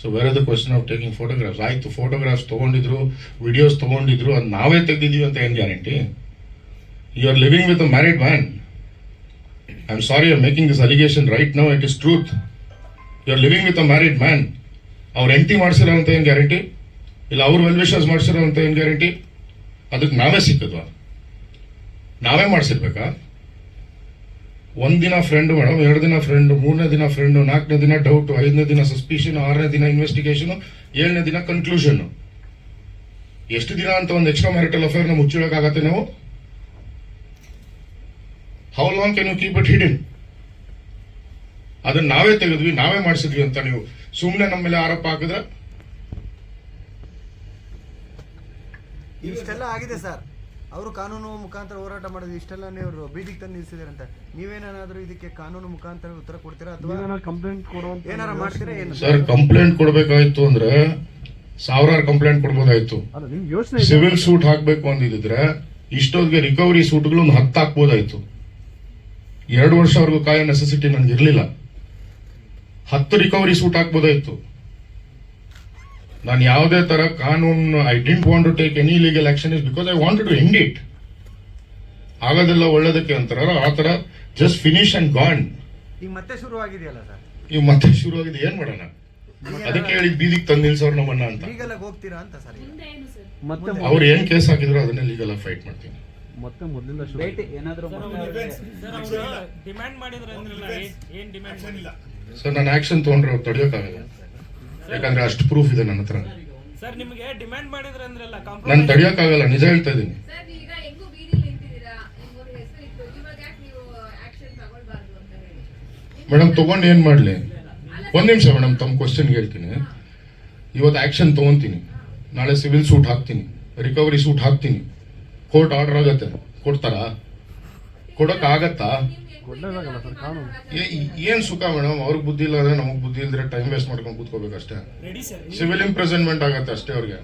So where the question of taking photographs ಆಯಿತು photographs ತೊಗೊಂಡಿದ್ರು videos ತೊಗೊಂಡಿದ್ರು, ಅದು ನಾವೇ ತೆಗೆದಿದ್ದೀವಿ ಅಂತ ಏನು guarantee you are living with a married man I am sorry are making this allegation right now it is truth you are living with a married man ಅವ್ರು ಎಂಟಿ ಮಾಡ್ಸಿರೋ ಅಂತ ಏನು ಗ್ಯಾರಂಟಿ ಇಲ್ಲ, ಅವ್ರು ವೆಲ್ ವಿಶಸ್ ಮಾಡ್ಸಿರೋ ಅಂತ ಏನು ಗ್ಯಾರಂಟಿ ಅದಕ್ಕೆ ನಾವೇ ಸಿಕ್ಕದ್ವಾ? ನಾವೇ ಮಾಡಿಸಿರ್ಬೇಕಾ? ಒಂದಿನ ಫ್ರೆಂಡ್ ಮೇಡಮ್, ಎರಡು ದಿನ ಫ್ರೆಂಡ್ ಮೂರನೇ ದಿನ ಫ್ರೆಂಡ್ ನಾಲ್ಕನೇ ದಿನ ಡೌಟ್ ಐದನೇ ದಿನ ಸಸ್ಪಿಷನ್ ಆರನೇ ದಿನ ಇನ್ವೆಸ್ಟಿಗೇಷನ್ ಏಳನೇ ದಿನ ಕನ್ಕ್ಲೂಷನ್ ಎಷ್ಟು ದಿನ ಅಂತ ಒಂದು ಎಕ್ಸ್ಟ್ರಾ ಮ್ಯಾರಿಟಲ್ ಅಫೇರ್ನ ಮುಚ್ಚಿಡಕ್ಕಾಗತ್ತೆ ನಾವು? How long can you keep it hidden ಅದನ್ನ ನಾವೇ ತೆಗೆದ್ವಿ, ನಾವೇ ಮಾಡಿಸಿದ್ವಿ ಅಂತ ನೀವು ಸುಮ್ಮನೆ ನಮ್ಮ ಮೇಲೆ ಆರೋಪ ಹಾಕಿದ್ರೆ? ಇಷ್ಟೆಲ್ಲ ಆಗಿದೆ ಸರ್. ಅವರು ಕಾನೂನು ಮುಖಾಂತರ ಹೋರಾಟ ಮಾಡಿದ್ರು ಇಷ್ಟೆಲ್ಲ ನೀವು ಬೀದಿಗೆ ತಂದು ನಿಲ್ಸಿದಾರೆ ಅಂತ. ನೀವೇನಾದ್ರೂ ಇದಕ್ಕೆ ಕಾನೂನು ಮುಖಾಂತರ ಉತ್ತರ ಕೊಡ್ತೀರಾ ಅಥವಾ ಕಂಪ್ಲೇಂಟ್ ಕೊಡುವಂತ ಏನಾರ ಮಾಡ್ತೀರಾ ಏನು? ಸರ್ ಕಂಪ್ಲೇಂಟ್ ಕೊಡಬೇಕಾಯ್ತು ಅಂದ್ರೆ ಸಾವಿರಾರು ಕಂಪ್ಲೇಂಟ್ ಕೊಡ್ಬೋದಾಯ್ತು. ಅಲ್ಲ ನೀವು ಯೋಚನೆ ಸಿವಿಲ್ ಸೂಟ್ ಹಾಕ್ಬೇಕು ಅಂದಿದ್ರೆ ಇಷ್ಟೊತ್ತಿಗೆ ರಿಕವರಿ ಸೂಟ್ಗಳು ಒಂದು ಹತ್ತು ಹಾಕ್ಬೋದಾಯ್ತು. ಎರಡು ವರ್ಷವರೆಗೂ ಕಾಯೋ ನೆಸೆಸಿಟಿ ನನಗೆ ಇರಲಿಲ್ಲ. ಹತ್ತು ರಿಕವರಿ ಸೂಟ್ ಹಾಕ್ಬೋದಾಯ್ತು. ನಾನು ಯಾವುದೇ ತರ ಕಾನೂನು I didn't want to take any legal action is because I want to end it ಆಗೋದೆಲ್ಲ ಒಳ್ಳೇದಕ್ಕೆ ಅಂತಾರಲ್ಲ ಆ ತರ ಜಸ್ಟ್ ಫಿನಿಶ್ ಅಂಡ್ ಗಾನ್ ಈಗ ಮತ್ತೆ ಶುರು ಆಗಿದೆಯಲ್ಲ ಸರ್? ಈಗ ಮತ್ತೆ ಶುರು ಆಗಿದೆ ಏನ್ ಮಾಡೋಣ? ಅದಕ್ಕೆ ಹೇಳಿ ಬೀದಿಗೆ ತಂದು ನಿಲ್ಸೋರು ನಮ್ಮನ್ನ ಅಂತ. ಲೀಗಲ್ ಆಗಿ ಹೋಗ್ತೀರಾ ಅಂತ ಸರ್ ಈಗ? ಏನು ಸರ್? ಮತ್ತೆ ಅವ್ರು ಏನ್ ಕೇಸ್ ಹಾಕಿದ್ರು ಅದನ್ನೇ ಲೀಗಲ್ ಆಗಿ ಫೈಟ್ ಮಾಡ್ತೀನಿ. ಮತ್ತೆ ಮೊದಲಿಂದ ಶುರು ಭೇಟಿ ಏನಾದರೂ ಡಿಮ್ಯಾಂಡ್ ಮಾಡಿದ್ರೆ ಏನ್- ಡಿಮ್ಯಾಂಡ್ ಸರ್ ನಾನು ಆಕ್ಷನ್ ತಗೊಂಡ್ರೆ ಅವ್ರು ತಡೆಯೋಕ್ಕಾಗಲ್ಲ. ಯಾಕಂದ್ರೆ ಅಷ್ಟು ಪ್ರೂಫ್ ಇದೆ ನನ್ನ ಹತ್ರ. ಸರ್ ನಿಮಗೆ ಡಿಮ್ಯಾಂಡ್ ಮಾಡಿದ್ರೆ ಅಂದ್ರಲ್ಲ ನಾನು ತಡಿಯೋಕ್ಕಾಗಲ್ಲ ನಿಜ ಹೇಳ್ತಾ ಇದ್ದೀನಿ. ಸರ್ ಈಗ ಹೆಂಗೂ ಬೀದಿಲಿ ನಿಂತಿದ್ದೀರಾ? ನಿಮ್ಗೊಂದು ಹೆಸರು ಇತ್ತು? ಇವಾಗ ಯಾಕೆ ನೀವು ಆಕ್ಷನ್ ತಗೊಳ್ಬಾರ್ದು ಅಂತ ಹೇಳಿ? ಮೇಡಮ್ ತಗೊಂಡು ಏನ್ ಮಾಡ್ಲಿ? ಒಂದ್ ನಿಮಿಷ ಮೇಡಮ್ ತಮ್ಮ ಕ್ವಶನ್ ಹೇಳ್ತೀನಿ. ಇವತ್ತು ಆಕ್ಷನ್ ತಗೊಂತೀನಿ. ನಾಳೆ ಸಿವಿಲ್ ಸೂಟ್ ಹಾಕ್ತೀನಿ. ರಿಕವರಿ ಸೂಟ್ ಹಾಕ್ತೀನಿ. ಕೋರ್ಟ್ ಆರ್ಡರ್ ಆಗತ್ತೆ. ಕೊಡ್ತಾರಾ? ಕೊಡಕ್ ಆಗತ್ತಾ ಕೊಡ್ಲೇಬೇಕಲ್ಲ ಸರ್ ಕಾನೂನು. ಏನ್ ಸುಖ ಮೇಡಮ್? ಅವ್ರಿಗೆ ಬುದ್ಧಿ ಇಲ್ಲ ಅಂದ್ರೆ ನಮಗ್ ಬುದ್ಧಿ ಇಲ್ದ್ರೆ ಟೈಮ್ ವೇಸ್ಟ್ ಮಾಡ್ಕೊಂಡು ಕೂತ್ಕೋಬೇಕಷ್ಟೇ. ಸಿವಿಲ್ ಇಂಪ್ರೆಸೆಂಟ್ಮೆಂಟ್ ಆಗತ್ತೆ ಅಷ್ಟೇ ಅವ್ರಿಗೆ.